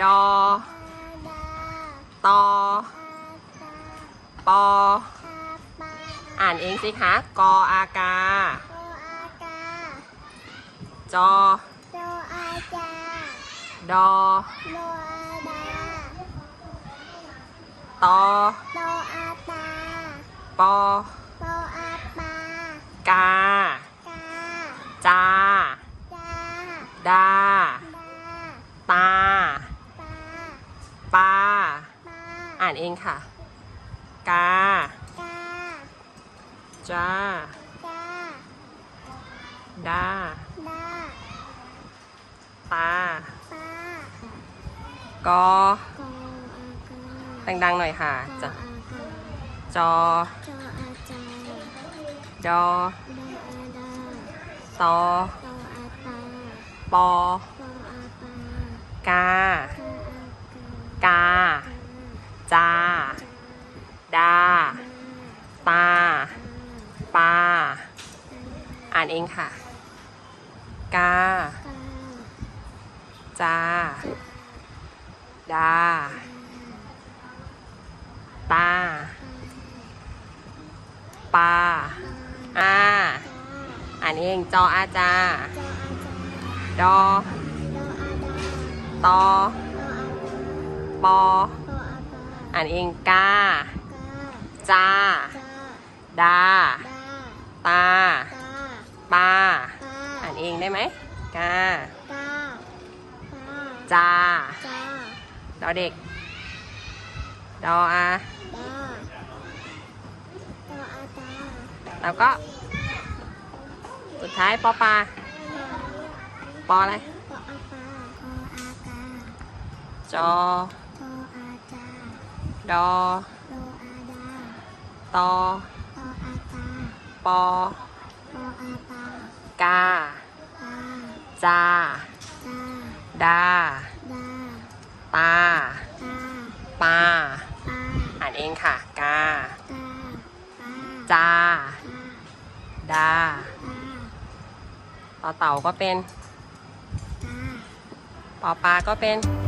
ดอ ตอ ปอ อ่านเองสิคะ กออากา จอ ดอ ตอ ปอ กาาอ่านเองค่ะ กา กาจาจาดา ดาตา ปากอ กออากาดังๆหน่อยค่ะกจะออากาจอ จออาจาดอดาอาดาตอโตอาตาปอโตอาปากา กาอากากา จา ดา ตา ปา อ่านเองค่ะ กา จา ดา ตา ปา อาอ่านเอง จออาจา ดอ ตอ ปอ อ่านเอง กา จา ดา ตาปาอ่านเองได้ไหมกาจาดอเด็ก ดออาแล้วก็ สุดท้ายปอปลา ปออะไรจอดอตอ ปอกาจาดาตาปาอ่านเองค่ะ กาจาดาต่อเต่าก็เป็นปอปลาก็เป็นป